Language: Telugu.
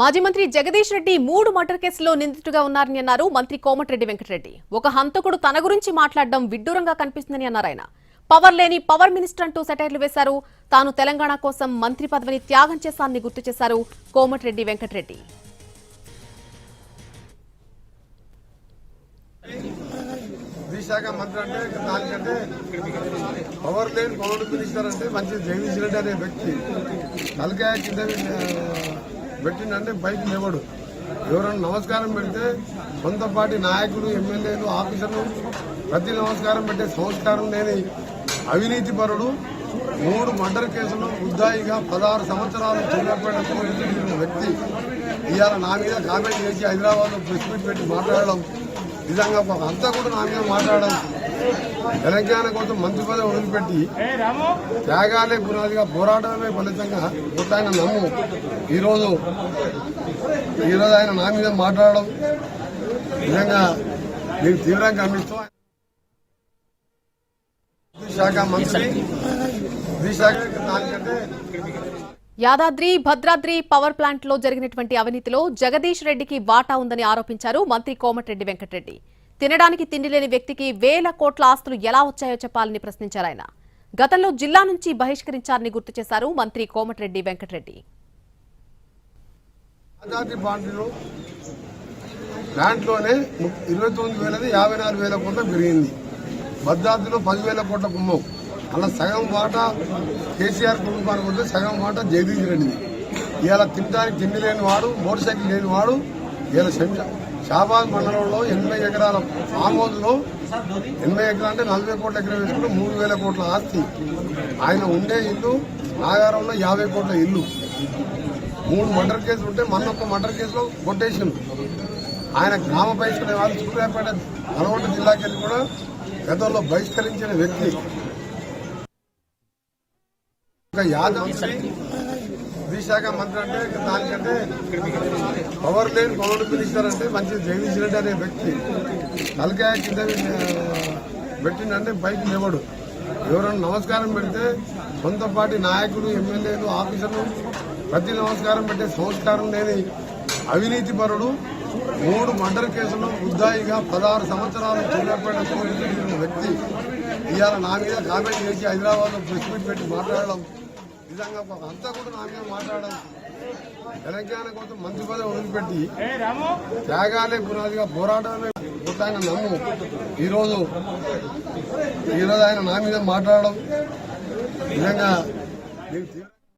మాజీ మంత్రి జగదీష్ రెడ్డి మూడు మర్డర్ కేసులో నిందితుడిగా ఉన్నారని అన్నారు మంత్రి కోమటిరెడ్డి వెంకటరెడ్డి. ఒక హంతకుడు తన గురించి మాట్లాడడం విడ్డూరంగా కనిపిస్తుందని అన్నారు ఆయన. పవర్ లేని పవర్ మినిస్టర్ అంటూ సెటైర్లు వేశారు. తాను తెలంగాణ కోసం మంత్రి పదవిని త్యాగం చేశానని గుర్తు చేశారు కోమటిరెడ్డి వెంకటరెడ్డి. విశాఖ మంత్రి అంటే దానికంటే పవర్ లేని పవర్ మినిస్టర్ అంటే మంచి జగదీష్ రెడ్డి అనే వ్యక్తి. తలకాయ కింద పెట్టిండంటే బయట లేవడు. ఎవరైనా నమస్కారం పెడితే సొంతపాటి నాయకులు ఎమ్మెల్యేలు ఆఫీసర్లు ప్రతి నమస్కారం పెట్టే సంస్కారం లేని అవినీతి పరుడు మూడు మర్డర్ కేసులు ఉద్దాయిగా పదహారు సంవత్సరాలు చిన్నప్పటి వ్యక్తి ఇవాళ నా మీద కామెంట్ చేసి హైదరాబాద్లో ప్రెస్ మీట్ పెట్టి మాట్లాడడం నిజంగా అంతా కూడా నా మీద మాట్లాడడం తెలంగాణ కోసం మంత్రి పదవి వదిలిపెట్టి త్యాగాలే పునాదిగా పోరాటమే ఫలితంగా కొత్త ఆయన నమ్ము. ఈరోజు ఈరోజు ఆయన నా మీద మాట్లాడడం నిజంగా నేను తీవ్రంగా ఖండిస్తూ శాఖ మంత్రి విశాఖ దానికంటే యాదాద్రి భద్రాద్రి పవర్ ప్లాంట్లో జరిగినటువంటి అవినీతిలో జగదీష్ రెడ్డికి వాటా ఉందని ఆరోపించారు మంత్రి కోమటిరెడ్డి వెంకటరెడ్డి. తినడానికి తిండి లేని వ్యక్తికి వేల కోట్ల ఆస్తులు ఎలా వచ్చాయో చెప్పాలని ప్రశ్నించారు ఆయన. గతంలో జిల్లా నుంచి బహిష్కరించారని గుర్తు చేశారు మంత్రి కోమటిరెడ్డి వెంకటరెడ్డి. దాంట్లోనే ఇరవై తొమ్మిది వేలది యాభై నాలుగు వేల కోట్ల పెరిగింది. భద్రాద్రిలో పదివేల కోట్ల కుంభం. అలా సగం మాట కేసీఆర్ కుటుంబానికి వస్తే సగం మాట జగదీష్ రెడ్డిది. ఇలా తినడానికి తిండి లేని వాడు మోటార్ సైకిల్ లేని వాడు శంష- షాబాద్ మండలంలో ఎనభై ఎకరాల ఫామ్ హౌస్లో ఎనభై ఎకరాలు అంటే నలభై కోట్ల ఎకరం వేసుకుంటే మూడు వేల కోట్ల ఆస్తి. ఆయన ఉండే ఇల్లు నాగారంలో యాభై కోట్ల ఇల్లు. మూడు మర్డర్ కేసులు ఉంటే మొన్న ఒక మర్డర్ కేసులో కొట్టేషన్ ఆయన గ్రామ బహిష్కరణ వాళ్ళు సూర్యాపేట నల్గొండ జిల్లాకి వెళ్ళి కూడా గతంలో బహిష్కరించిన వ్యక్తి. ఒక యాదవ్ శాఖ మంత్రి అంటే దానికంటే పవర్ లేని పవర్ మినిస్టర్ అంటే మంచి జగదీష్ రెడ్డి అనే వ్యక్తి తలకాయ కింద పెట్టిండంటే బయట లేవడు. ఎవరైనా నమస్కారం పెడితే సొంత పార్టీ నాయకులు ఎమ్మెల్యేలు ఆఫీసర్లు ప్రతి నమస్కారం పెట్టే సంస్కారం లేని అవినీతి పరుడు మూడు మర్డర్ కేసులు ముద్దాయిగా పదహారు సంవత్సరాలు చిన్నప్పటి వ్యక్తి. ఇవాళ నా మీద కామెంట్ చేసి హైదరాబాద్లో ప్రెస్ మీట్ పెట్టి మాట్లాడడం నిజంగా అంతా కూడా నా మీద మాట్లాడడం తెలంగాణ కోసం మంత్రి పదవి వదిలిపెట్టి త్యాగాలే పునాదిగా పోరాటమే ఆయన నమ్ము. ఈరోజు ఈరోజు ఆయన నా మీద మాట్లాడడం నిజంగా